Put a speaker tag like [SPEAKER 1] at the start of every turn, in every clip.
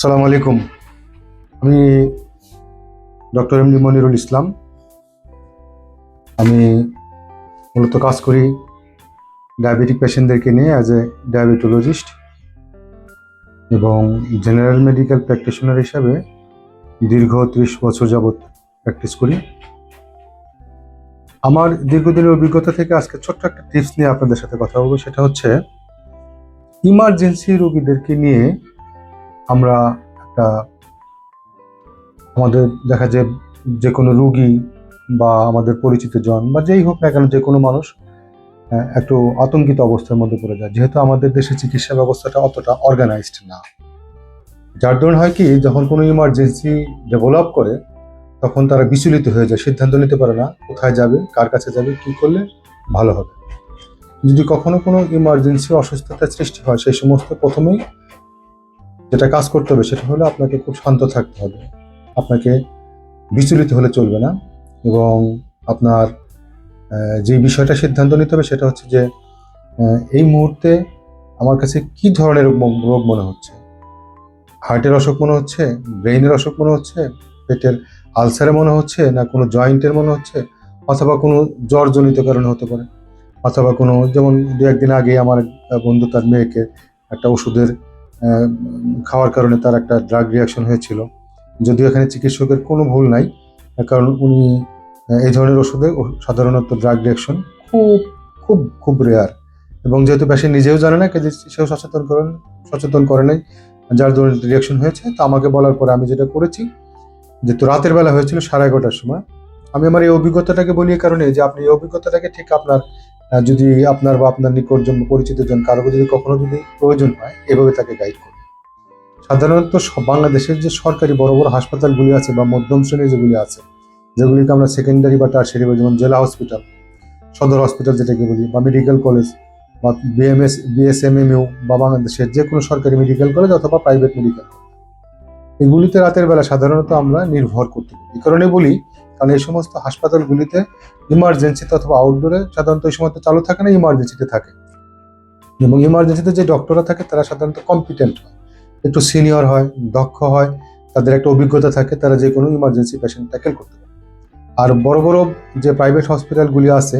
[SPEAKER 1] আসসালামু আলাইকুম। আমি doctor M D Monirul Islam. আমি মূলত কাজ করি ডায়াবেটিক পেশেন্টদেরকে নিয়ে অ্যাজ এ ডায়াবেটোলজিস্ট এবং জেনারেল মেডিকেল প্র্যাকটিশনার হিসাবে দীর্ঘ ত্রিশ বছর যাবৎ প্র্যাকটিস করি। আমার দীর্ঘদিনের অভিজ্ঞতা থেকে আজকে ছোট্ট একটা টিপস নিয়ে আপনাদের সাথে কথা বলব, সেটা হচ্ছে, ইমার্জেন্সি রোগীদেরকে নিয়ে আমরা একটা, আমাদের দেখা যায় যে কোনো রুগী বা আমাদের পরিচিত জন বা যেই হোক না কেন যে কোনো মানুষ একটু আতঙ্কিত অবস্থার মধ্যে পড়ে যায়। যেহেতু আমাদের দেশে চিকিৎসা ব্যবস্থাটা অতটা অর্গানাইজড না। যার দরুন হয় কি, যখন কোনো ইমার্জেন্সি ডেভেলপ করে, তখন তারা বিচলিত হয়ে যায়, সিদ্ধান্ত নিতে পারে না কোথায় যাবে, কার কাছে যাবে, কি করলে ভালো হবে। যদি কখনো কোনো ইমার্জেন্সি অসুস্থতার সৃষ্টি হয়, সেই সমস্ত প্রথমেই যেটা কাজ করতে হবে সেটা হলো আপনাকে খুব শান্ত থাকতে হবে। আপনাকে বিচলিত হলে চলবে না এবং আপনার যে বিষয়টা সিদ্ধান্ত নিতে হবে সেটা হচ্ছে যে এই মুহূর্তে আমার কাছে কি ধরনের রোগ- মনে হচ্ছে? হার্টের অসুখ মনে হচ্ছে? ব্রেইনের অসুখ মনে হচ্ছে? পেটের আলসারে মনে হচ্ছে? না কোনো জয়েন্টের মনে হচ্ছে? অথবা কোনো জ্বরজনিত কারণে হতে পারে? অথবা কোনো, যেমন দু একদিন আগে আমার বন্ধু তার মেয়েকে একটা ওষুধের খাওয়ার কারণে তার একটা ড্রাগ রিয়াকশন হয়েছিল। যদিও এখানে চিকিৎসকের কোনো ভুল নাই কারণ উনি এই ধরনের ওষুধে সাধারণত ড্রাগ রিয়াকশন খুব খুব খুব রেয়ার এবং যেহেতু পেশেন্ট নিজেও জানে না কাজে সেও সচেতন করেন, সচেতন করে নাই, যার ধরনের রিয়াকশন হয়েছে, তো আমাকে বলার পরে আমি যেটা করেছি যেহেতু রাতের বেলা হয়েছিল সাড়ে এগারোটার সময়, আমি আমার এই অভিজ্ঞতাটাকে বলি কারণে যে আপনি এই অভিজ্ঞতাটাকে ঠিক আপনার যদি আপনার বা আপনার নিকটজন বা পরিচিত জন কারও যদি কখনো যদি প্রয়োজন হয়, এভাবে তাকে গাইড করুন। সাধারণত বাংলাদেশের যে সরকারি বড় বড় হাসপাতালগুলি আছে বা মধ্যম শ্রেণির যেগুলি আছে, যেগুলিকে আমরা সেকেন্ডারি বা টার্সারি বা যেমন জেলা হসপিটাল সদর হসপিটাল যেটাকে বলি, বা মেডিকেল কলেজ বা বিএমএস বিএসএমএমইউ বা বাংলাদেশের যে কোনো সরকারি মেডিকেল কলেজ অথবা প্রাইভেট মেডিকেল এগুলিতে রাতের বেলা সাধারণত আমরা নির্ভর করতে পারি। এই কারণে বলি কারণ এই সমস্ত হাসপাতালগুলিতে ইমার্জেন্সিতে অথবা আউটডোরে সাধারণত এই সময় চালু থাকে না ইমার্জেন্সিতে থাকে। এবং ইমার্জেন্সিতে যে ডক্টররা থাকে, তারা সাধারণত কম্পিটেন্ট হয়। একটু সিনিয়র হয়, দক্ষ হয়, তাদের একটা অভিজ্ঞতা থাকে, তারা যে কোনো ইমার্জেন্সি পেশেন্ট ট্যাকেল করতে পারে। আর বড় বড় যে প্রাইভেট হসপিটালগুলি আছে,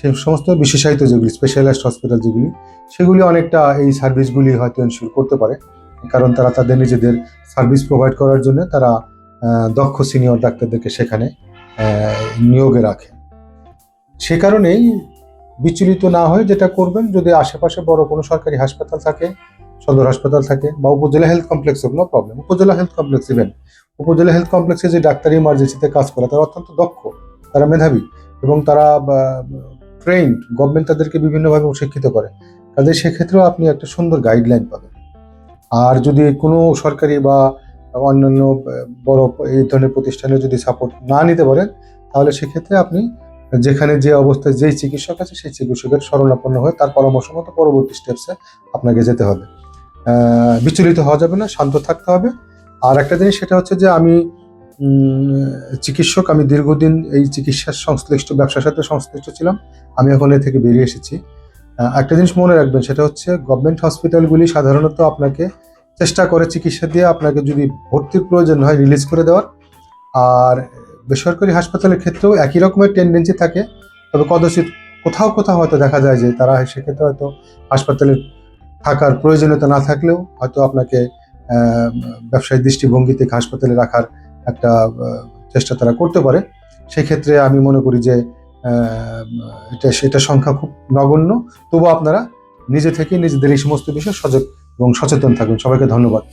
[SPEAKER 1] সেই সমস্ত বিশেষায়িত যেগুলি স্পেশালাইজড হসপিটাল যেগুলি, সেগুলি অনেকটা এই সার্ভিসগুলি হয়তো এনশিওর করতে পারে। কারণ তারা তাদের নিজেদের সার্ভিস প্রোভাইড করার জন্য তারা দক্ষ সিনিয়র ডাক্তারদেরকে সেখানে নিয়োগে রাখে সে কারণেই বিচলিত না হয়ে যেটা করবেন, যদি আশেপাশে বড় কোনো সরকারি হাসপাতাল থাকে, সদর হাসপাতাল থাকে বা উপজেলা হেলথ কমপ্লেক্স কোনো প্রবলেম উপজেলা হেলথ কমপ্লেক্স ইভেন উপজেলা হেলথ কমপ্লেক্সে যে ডাক্তারি ইমার্জেন্সিতে কাজ করে, তারা অত্যন্ত দক্ষ, তারা মেধাবী এবং তারা ট্রেন্ড গভর্নমেন্ট তাদেরকে বিভিন্নভাবে শিক্ষিত করে। কাজে সেক্ষেত্রেও আপনি একটা সুন্দর গাইডলাইন পাবেন। আর যদি কোনো সরকারি বা অন্যান্য বড় এই ধরনের প্রতিষ্ঠানে যদি সাপোর্ট না নিতে পারেন, তাহলে সেক্ষেত্রে আপনি যেখানে যে অবস্থায় যেই চিকিৎসক আছে, সেই চিকিৎসকের শরণাপন্ন হয়ে তার পরামর্শ মতো পরবর্তী স্টেপসে আপনাকে যেতে হবে। বিচলিত হওয়া যাবে না, শান্ত থাকতে হবে। আর একটা জিনিস সেটা হচ্ছে যে আমি চিকিৎসক, আমি দীর্ঘদিন এই চিকিৎসার সংশ্লিষ্ট, ব্যবসার সাথে সংশ্লিষ্ট ছিলাম। আমি এখন এ থেকে বেরিয়ে এসেছি। একটা জিনিস মনে রাখবেন, সেটা হচ্ছে গভর্নমেন্ট হসপিটালগুলি সাধারণত আপনাকে চেষ্টা করে চিকিৎসা দিয়ে আপনাকে যদি ভর্তির প্রয়োজন হয় রিলিজ করে দেওয়ার। আর বেসরকারি হাসপাতালের ক্ষেত্রেও একই রকমের টেন্ডেন্সি থাকে। তবে কদাচিৎ কোথাও কোথাও হয়তো দেখা যায় যে তারা সেক্ষেত্রে হয়তো হাসপাতালে থাকার প্রয়োজনীয়তা না থাকলেও হয়তো আপনাকে ব্যবসায়িক দৃষ্টিভঙ্গি থেকে হাসপাতালে রাখার একটা চেষ্টা তারা করতে পারে। সেক্ষেত্রে আমি মনে করি যে এটা, সেটা সংখ্যা খুব নগণ্য। তবুও আপনারা নিজে থেকে নিজেদের এই সমস্ত বিষয়ে সজাগ এবং সচেতন থাকুন। সবাইকে ধন্যবাদ।